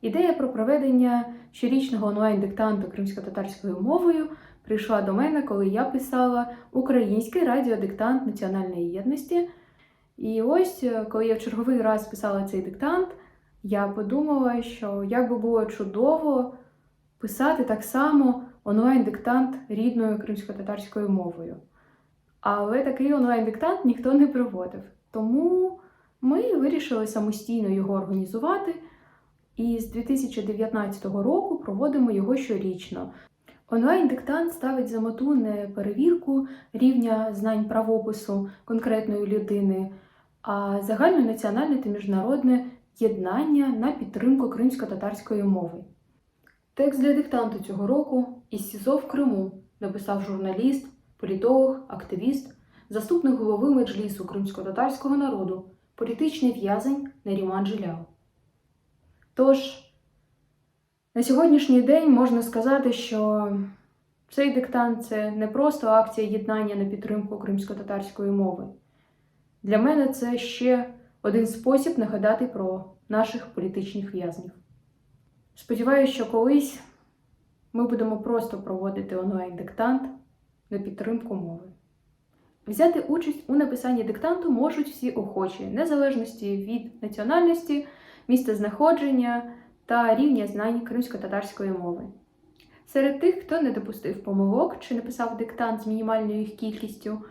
Ідея про проведення щорічного онлайн-диктанту кримсько-татарською мовою прийшла до мене, коли я писала український радіодиктант національної єдності. І ось, е, коли я в черговий раз писала цей диктант, я подумала, що як би було чудово писати так само онлайн-диктант рідною кримсько-татарською мовою. Але такий онлайн-диктант ніхто не проводив. Тому ми вирішили самостійно його організувати. І з 2019 року проводимо його щорічно. Онлайн-диктант ставить за мету не перевірку рівня знань правопису конкретної людини, а загальнонаціональне та міжнародне єднання на підтримку кримсько-татарської мови. Текст для диктанту цього року із СІЗО в Криму написав журналіст, політолог, активіст, заступник голови меджлісу кримсько-татарського народу, політичний в'язень Наріман Жиляв. Тож, на сьогоднішній день можна сказати, що цей диктант це не просто акція єднання на підтримку кримсько-татарської мови. Для мене це ще один спосіб нагадати про наших політичних в'язнів. Сподіваюся, що колись ми будемо просто проводити онлайн-диктант на підтримку мови. Взяти участь у написанні диктанту можуть всі охочі, незалежності від національності, місця знаходження та рівня знань кримсько-татарської мови. Серед тих, хто не допустив помилок чи написав диктант з мінімальною їх кількістю,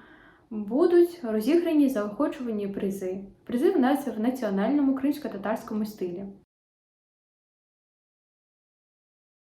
будуть розіграні заохочувані призи. Призи в нас в національному кримсько-татарському стилі.